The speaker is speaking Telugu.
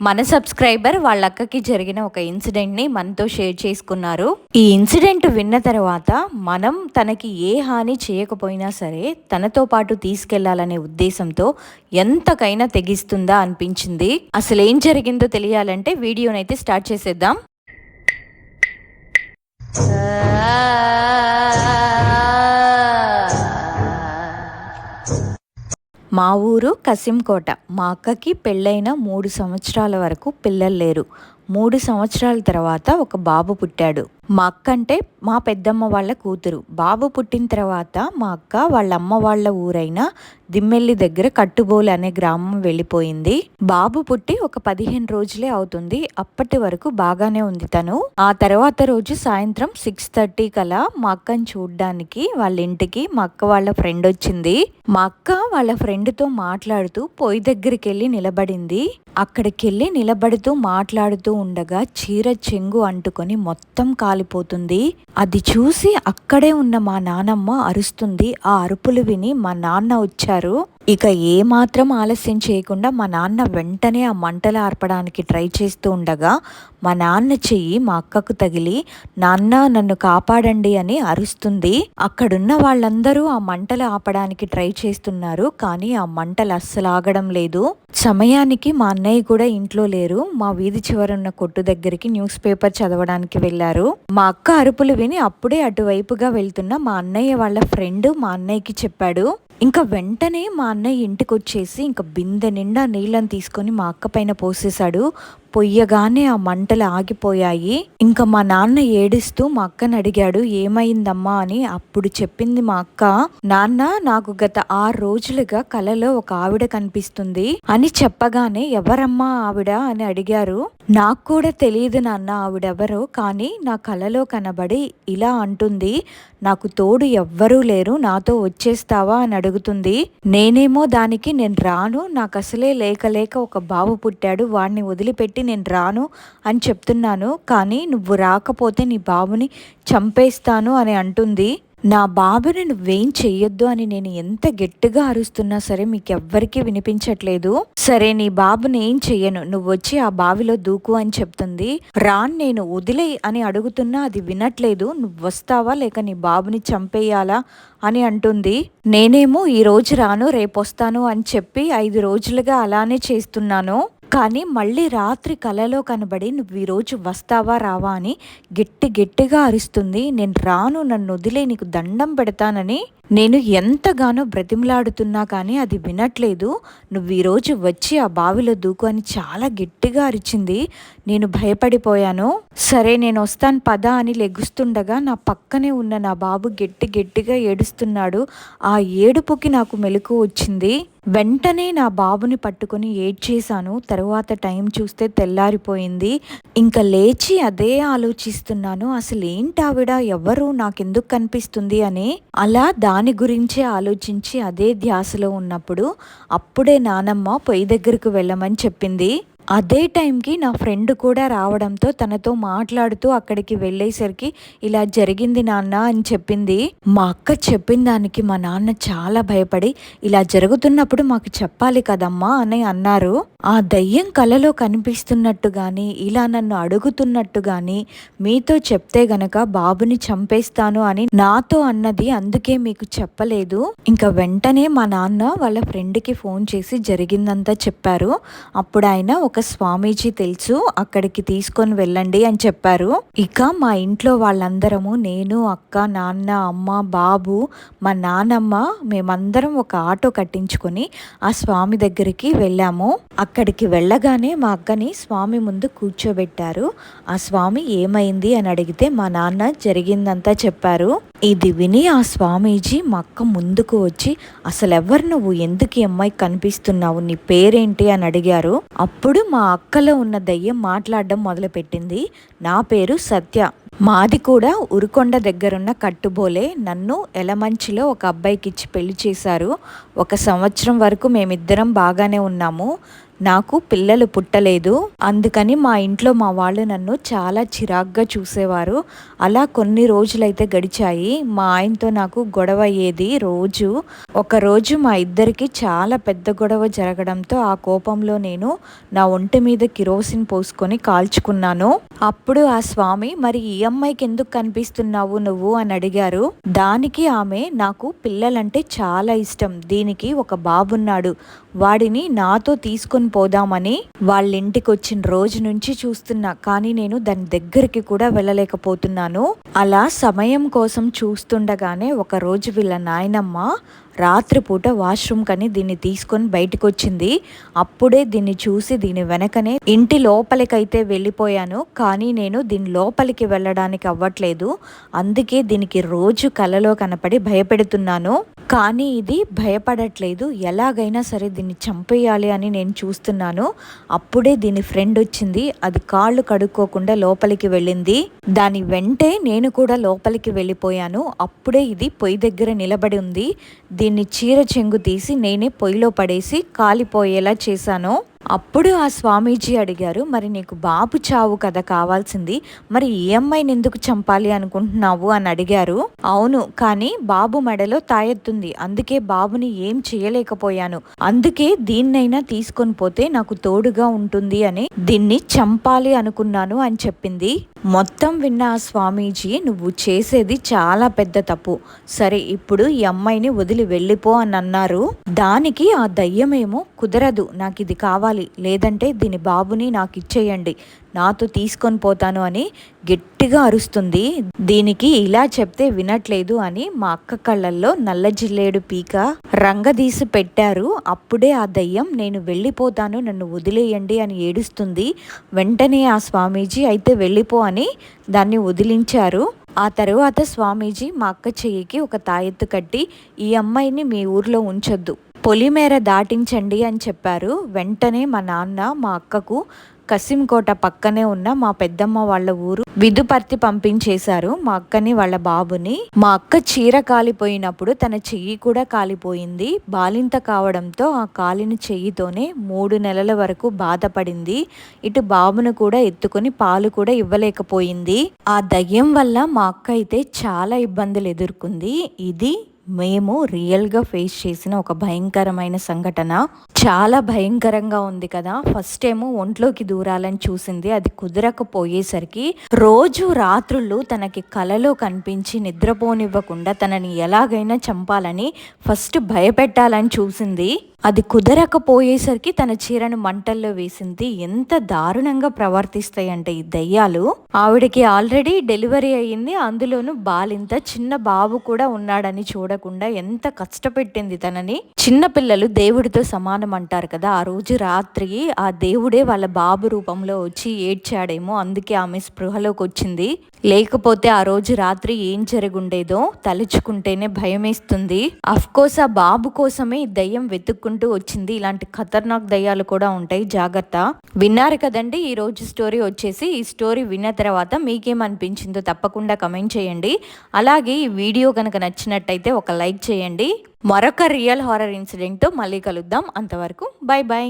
మన సబ్స్క్రైబర్ వాళ్ళ అక్కకి జరిగిన ఒక ఇన్సిడెంట్ని మనతో షేర్ చేసుకున్నారు. ఈ ఇన్సిడెంట్ విన్న తర్వాత మనం తనకి ఏ హాని చేయకపోయినా సరే తనతో పాటు తీసుకెళ్ళాలనే ఉద్దేశంతో ఎంతకైనా తెగిస్తుందా అనిపించింది. అసలు ఏం జరిగిందో తెలియాలంటే వీడియోనైతే స్టార్ట్ చేసేద్దాం. మా ఊరు కసింకోట. మా అక్కకి పెళ్ళైన మూడు సంవత్సరాల వరకు పిల్లలు లేరు. మూడు సంవత్సరాల తర్వాత ఒక బాబు పుట్టాడు. మా అక్క అంటే మా పెద్దమ్మ వాళ్ళ కూతురు. బాబు పుట్టిన తర్వాత మా అక్క వాళ్ళ అమ్మ వాళ్ళ ఊరైన దిమ్మెల్లి దగ్గర కట్టుబోలు అనే గ్రామం వెళ్ళిపోయింది. బాబు పుట్టి ఒక పదిహేను రోజులే అవుతుంది. అప్పటి వరకు బాగానే ఉంది తను. ఆ తర్వాత రోజు సాయంత్రం సిక్స్ థర్టీ కలా మా అక్కని చూడ్డానికి వాళ్ళ ఇంటికి మా అక్క వాళ్ళ ఫ్రెండ్ వచ్చింది. మా అక్క వాళ్ళ ఫ్రెండ్తో మాట్లాడుతూ పొయ్యి దగ్గరికి వెళ్ళి నిలబడింది. అక్కడికి వెళ్ళి నిలబడుతూ మాట్లాడుతూ ఉండగా చీర చెంగు అంటుకొని మొత్తం కాలిపోతుంది. అది చూసి అక్కడే ఉన్న మా నానమ్మ అరుస్తుంది. ఆ అరుపులు విని మా నాన్న వచ్చారు. ఇక ఏమాత్రం ఆలస్యం చేయకుండా మా నాన్న వెంటనే ఆ మంటలు ఆర్పడానికి ట్రై చేస్తూ ఉండగా మా నాన్న చెయ్యి మా అక్కకు తగిలి నాన్న నన్ను కాపాడండి అని అరుస్తుంది. అక్కడున్న వాళ్ళందరూ ఆ మంటలు ఆపడానికి ట్రై చేస్తున్నారు కానీ ఆ మంటలు అస్సలు ఆగడం లేదు. సమయానికి మా అన్నయ్య కూడా ఇంట్లో లేరు. మా వీధి చివరున్న కొట్టు దగ్గరికి న్యూస్ పేపర్ చదవడానికి వెళ్ళారు. మా అక్క అరుపులు విని అప్పుడే అటువైపుగా వెళ్తున్న మా అన్నయ్య వాళ్ళ ఫ్రెండ్ మా అన్నయ్యకి చెప్పాడు ఇంకా వెంటనే మా అన్నయ్య ఇంటికి వచ్చేసి ఇంకా బిందె నిండా నీళ్ళని తీసుకొని మా అక్క పైన పోసేశాడు. పొయ్యగానే ఆ మంటలు ఆగిపోయాయి. ఇంకా మా నాన్న ఏడుస్తూ మా అక్కని అడిగాడు ఏమైందమ్మా? అని. అప్పుడు చెప్పింది మా అక్క నాన్న నాకు గత ఆరు రోజులుగా కలలో ఒక ఆవిడ కనిపిస్తుంది అని చెప్పగానే ఎవరమ్మా ఆవిడ? అని అడిగారు. నాకు కూడా తెలియదు నాన్న ఆవిడెవరో కానీ నా కలలో కనబడి ఇలా అంటుంది నాకు తోడు ఎవ్వరూ లేరు నాతో వచ్చేస్తావా? అని అడుగుతుంది. నేనేమో దానికి నేను రాను నాకు అసలే లేక లేక ఒక బాబు పుట్టాడు వాడిని వదిలిపెట్టి నేను రాను అని చెప్తున్నాను కానీ నువ్వు రాకపోతే నీ బాబుని చంపేస్తాను అని అంటుంది. నా బాబుని నువ్వేం చెయ్యొద్దు అని నేను ఎంత గట్టిగా అరుస్తున్నా సరే మీకు ఎవ్వరికీ వినిపించట్లేదు. సరే నీ బాబుని ఏం చెయ్యను? నువ్వు వచ్చి ఆ బావిలో దూకు అని చెప్తుంది. రాన్ నేను వదిలే అని అడుగుతున్నా అది వినట్లేదు. నువ్వు వస్తావా లేక నీ బాబుని చంపేయాలా అని అంటుంది. నేనేమో ఈ రోజు రాను రేపు వస్తాను అని చెప్పి ఐదు రోజులుగా అలానే చేస్తున్నాను. కానీ మళ్ళీ రాత్రి కలలో కనబడి నువ్వు ఈరోజు వస్తావా రావా అని గట్టి గట్టిగా అరుస్తుంది. నేను రాను నన్ను వదిలే నీకు దండం పెడతానని నేను ఎంతగానో బ్రతిమలాడుతున్నా కానీ అది వినట్లేదు. నువ్వు ఈరోజు వచ్చి ఆ బావిలో దూకు అని చాలా గట్టిగా అరిచింది. నేను భయపడిపోయాను. సరే నేను వస్తాను పద అని లెగుస్తుండగా నా పక్కనే ఉన్న నా బాబు గట్టి గట్టిగా ఏడుస్తున్నాడు. ఆ ఏడుపుకి నాకు మెలకు వచ్చింది. వెంటనే నా బాబుని పట్టుకొని ఏడ్చేశాను. తరువాత టైం చూస్తే తెల్లారిపోయింది. ఇంకా లేచి అదే ఆలోచిస్తున్నాను. అసలు ఏంటి ఆవిడ ఎవరు? నాకెందుకు కనిపిస్తుంది అని. అలా దా దాని గురించే ఆలోచించి అదే ధ్యాసలో ఉన్నప్పుడు అప్పుడే నానమ్మ పొయ్యి దగ్గరకు వెళ్ళమని చెప్పింది. అదే టైంకి నా ఫ్రెండ్ కూడా రావడంతో తనతో మాట్లాడుతూ అక్కడికి వెళ్ళేసరికి ఇలా జరిగింది నాన్న అని చెప్పింది. మా అక్క చెప్పిన దానికి మా నాన్న చాలా భయపడి ఇలా జరుగుతున్నప్పుడు మాకు చెప్పాలి కదమ్మా అని అన్నారు. ఆ దయ్యం కలలో కనిపిస్తున్నట్టు గాని ఇలా నన్ను అడుగుతున్నట్టు గాని మీతో చెప్తే గనక బాబుని చంపేస్తాను అని నాతో అన్నది అందుకే మీకు చెప్పలేదు. ఇంకా వెంటనే మా నాన్న వాళ్ళ ఫ్రెండ్కి ఫోన్ చేసి జరిగిందంతా చెప్పారు. అప్పుడు ఆయన ఒక ఒక స్వామీజీ తెలుసు అక్కడికి తీసుకొని వెళ్ళండి అని చెప్పారు. ఇక మా ఇంట్లో వాళ్ళందరము నేను అక్క నాన్న అమ్మ బాబు మా నానమ్మ మేమందరం ఒక ఆటో కట్టించుకొని ఆ స్వామి దగ్గరికి వెళ్ళాము. అక్కడికి వెళ్ళగానే మా అక్కని స్వామి ముందు కూర్చోబెట్టారు. ఆ స్వామి ఏమైంది అని అడిగితే మా నాన్న జరిగిందంతా చెప్పారు. ఇది విని ఆ స్వామీజీ మా అక్క ముందుకు వచ్చి అసలు ఎవరు నువ్వు? ఎందుకు ఈ అమ్మాయి కనిపిస్తున్నావు? నీ పేరేంటి? అని అడిగారు. అప్పుడు మా అక్కలో ఉన్న దయ్యం మాట్లాడడం మొదలుపెట్టింది. నా పేరు సత్య. మాది కూడా ఉరుకొండ దగ్గరున్న కట్టుబోలే. నన్ను ఎలమంచిలో ఒక అబ్బాయికి ఇచ్చి పెళ్ళి చేశారు. ఒక సంవత్సరం వరకు మేమిద్దరం బాగానే ఉన్నాము. నాకు పిల్లలు పుట్టలేదు. అందుకని మా ఇంట్లో మా వాళ్ళు నన్ను చాలా చిరాగ్గా చూసేవారు. అలా కొన్ని రోజులైతే గడిచాయి. మా ఆయనతో నాకు గొడవ అయ్యేది రోజు. ఒకరోజు మా ఇద్దరికి చాలా పెద్ద గొడవ జరగడంతో ఆ కోపంలో నేను నా ఒంటి మీద కిరోసిన్ పోసుకొని కాల్చుకున్నాను. అప్పుడు ఆ స్వామి మరి ఈ అమ్మాయికి ఎందుకు కనిపిస్తున్నావు నువ్వు? అని అడిగారు. దానికి ఆమె నాకు పిల్లలంటే చాలా ఇష్టం. దీనికి ఒక బాబున్నాడు. వాడిని నాతో తీసుకొని పోదామని వాళ్ళ ఇంటికి వచ్చిన రోజు నుంచి చూస్తున్నా కానీ నేను దాని దగ్గరికి కూడా వెళ్ళలేకపోతున్నాను. అలా సమయం కోసం చూస్తుండగానే ఒక రోజు వీళ్ళ నాయనమ్మ రాత్రిపూట వాష్రూమ్ కని దీన్ని తీసుకొని బయటకు వచ్చింది అప్పుడే దీన్ని చూసి దీని వెనకనే ఇంటి లోపలికైతే వెళ్ళిపోయాను. కానీ నేను దీని లోపలికి వెళ్ళడానికి అవ్వట్లేదు. అందుకే దీనికి రోజు కలలో కనపడి భయపెడుతున్నాను. కానీ ఇది భయపడట్లేదు. ఎలాగైనా సరే దీన్ని చంపేయాలి అని నేను చూస్తున్నాను. అప్పుడే దీని ఫ్రెండ్ వచ్చింది. అది కాళ్ళు కడుక్కోకుండా లోపలికి వెళ్ళింది. దాని వెంటే నేను కూడా లోపలికి వెళ్ళిపోయాను. అప్పుడే ఇది పొయ్యి దగ్గర నిలబడి ఉంది. దీన్ని చీర చెంగు తీసి నేనే పొయ్యిలో పడేసి కాలిపోయేలా చేశాను. అప్పుడు ఆ స్వామీజీ అడిగారు మరి నీకు బాబు చావు కదా కావాల్సింది? మరి ఈ అమ్మాయిని ఎందుకు చంపాలి అనుకుంటున్నావు? అని అడిగారు. అవును కానీ బాబు మెడలో తాయెత్తుంది. అందుకే బాబుని ఏం చేయలేకపోయాను. అందుకే దీన్నైనా తీసుకొని పోతే నాకు తోడుగా ఉంటుంది అని దీన్ని చంపాలి అనుకున్నాను అని చెప్పింది. మొత్తం విన్న ఆ స్వామీజీ నువ్వు చేసేది చాలా పెద్ద తప్పు. సరే ఇప్పుడు ఈ అమ్మాయిని వదిలి వెళ్ళిపో అని అన్నారు. దానికి ఆ దయ్యమేమో కుదరదు నాకు ఇది కావాలి. లేదంటే దీని బాబుని నాకు ఇచ్చేయండి నాతో తీసుకొని పోతాను అని గట్టిగా అరుస్తుంది. దీనికి ఇలా చెప్తే వినట్లేదు అని మా అక్క కళ్ళల్లో నల్ల జిల్లేడు పీక రంగదీసి పెట్టారు. అప్పుడే ఆ దయ్యం నేను వెళ్ళిపోతాను నన్ను వదిలేయండి అని ఏడుస్తుంది. వెంటనే ఆ స్వామీజీ అయితే వెళ్ళిపో అని దాన్ని వదిలించారు. ఆ తరువాత స్వామీజీ మా అక్క చెయ్యికి ఒక తాయెత్తు కట్టి ఈ అమ్మాయిని మీ ఊర్లో ఉంచొద్దు పొలిమేర దాటించండి అని చెప్పారు. వెంటనే మా నాన్న మా అక్కకు కసింకోట పక్కనే ఉన్న మా పెద్దమ్మ వాళ్ళ ఊరు విధుపర్తి పంపించేశారు. మా అక్కని వాళ్ళ బాబుని. మా అక్క చీర కాలిపోయినప్పుడు తన చెయ్యి కూడా కాలిపోయింది. బాలింత కావడంతో ఆ కాలిన చెయ్యితోనే మూడు నెలల వరకు బాధపడింది. ఇటు బాబును కూడా ఎత్తుకొని పాలు కూడా ఇవ్వలేకపోయింది. ఆ దయ్యం వల్ల మా అక్క అయితే చాలా ఇబ్బందులు ఎదుర్కొంది. ఇది మేము రియల్గా ఫేస్ చేసిన ఒక భయంకరమైన సంఘటన. చాలా భయంకరంగా ఉంది కదా. ఫస్ట్ ఏమో ఒంట్లోకి దూరాలని చూసింది. అది కుదరకపోయేసరికి రోజు రాత్రులు తనకి కలలో కనిపించి నిద్రపోనివ్వకుండా తనని ఎలాగైనా చంపాలని ఫస్ట్ భయపెట్టాలని చూసింది. అది కుదరకపోయేసరికి తన చీరను మంటల్లో వేసింది. ఎంత దారుణంగా ప్రవర్తిస్తాయంటే ఈ దయ్యాలు. ఆవిడకి ఆల్రెడీ డెలివరీ అయ్యింది. అందులోనూ బాలింత చిన్న బాబు కూడా ఉన్నాడని పడకుండా ఎంత కష్టపెట్టింది తనని. చిన్న పిల్లలు దేవుడితో సమానం అంటారు కదా. ఆ రోజు రాత్రి ఆ దేవుడే వాళ్ళ బాబు రూపంలో వచ్చి ఏడ్చాడేమో. అందుకే ఆమె స్పృహలోకి వచ్చింది. లేకపోతే ఆ రోజు రాత్రి ఏం జరుగుండేదో తలుచుకుంటేనే భయమేస్తుంది. కోర్స్ ఆ బాబు కోసమే ఈ దయ్యం వెతుక్కుంటూ వచ్చింది. ఇలాంటి ఖతర్నాక్ దయ్యాలు కూడా ఉంటాయి. జాగ్రత్త. విన్నారు కదండి. ఈ రోజు స్టోరీ వచ్చేసి ఈ స్టోరీ విన్న తర్వాత మీకేమనిపించిందో తప్పకుండా కమెంట్ చేయండి. అలాగే ఈ వీడియో కనుక నచ్చినట్టయితే ఒక లైక్ చేయండి. మరొక రియల్ హారర్ ఇన్సిడెంట్తో మళ్ళీ కలుద్దాం. అంతవరకు బై బై.